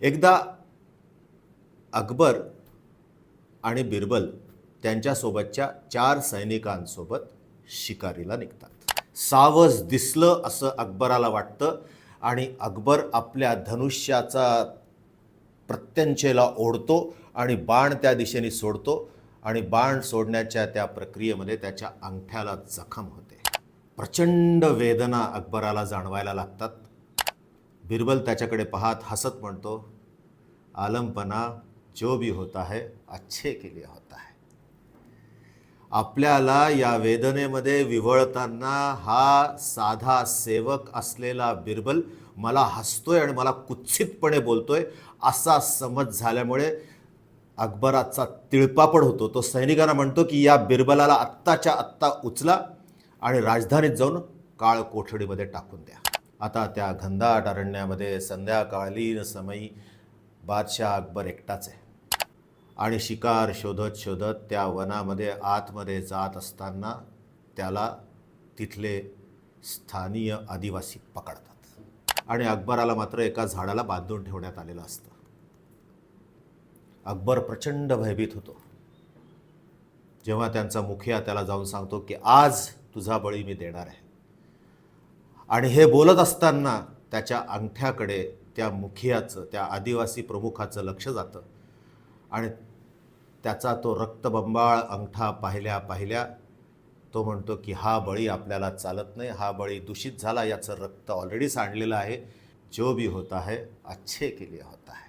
एकदा अकबर आणि बिरबल त्यांच्यासोबतच्या चार सैनिकांसोबत शिकारीला निघतात. सावज दिसलं असं अकबराला वाटतं आणि अकबर आपल्या धनुष्याचा प्रत्यंचेला ओढतो आणि बाण त्या दिशेने सोडतो आणि बाण सोडण्याच्या त्या प्रक्रियेमध्ये त्याच्या अंगठ्याला जखम होते. प्रचंड वेदना अकबराला जाणवायला लागतात. बिरबल त्याच्याकडे पाहत हसत म्हणतो आलमपणा जो भी होता है अच्छे के लिए होता है. आपल्याला या वेदनेमध्ये विवळताना हा साधा सेवक असलेला बिरबल मला हसतोय आणि मला कुत्सितपणे बोलतोय असा समज झाल्यामुळे अकबराचा तिळपापड होतो. तो सैनिकांना म्हणतो की या बिरबलाला आत्ताच्या आत्ता उचला आणि राजधानीत जाऊन काळ कोठडीमध्ये टाकून द्या. आता त्या घनदाट अरण्यामध्ये संध्याकाळीन समयी बादशाह अकबर एकटाच आहे. आणि शिकार शोधत शोधत त्या वनामध्ये आतमध्ये जात असताना त्याला तिथले स्थानीय आदिवासी पकडतात. आणि अकबराला मात्र एका झाडाला बांधून ठेवण्यात आलेलं असतं. अकबर प्रचंड भयभीत होतो. जेव्हा त्यांचा मुखिया त्याला जाऊन सांगतो की आज तुझा बळी मी देणार आहे. आणि हे बोलत असताना त्याच्या अंगठ्याकडे त्या मुखियाचं त्या आदिवासी प्रमुखाचं लक्ष जातं. आणि त्याचा तो रक्तबंबाळ अंगठा पाहिल्या पाहिल्या तो म्हणतो की हा बळी आपल्याला चालत नाही. हा बळी दूषित झाला. याचं रक्त ऑलरेडी सांडलेलं आहे. जो भी होता है अच्छे के लिए होता है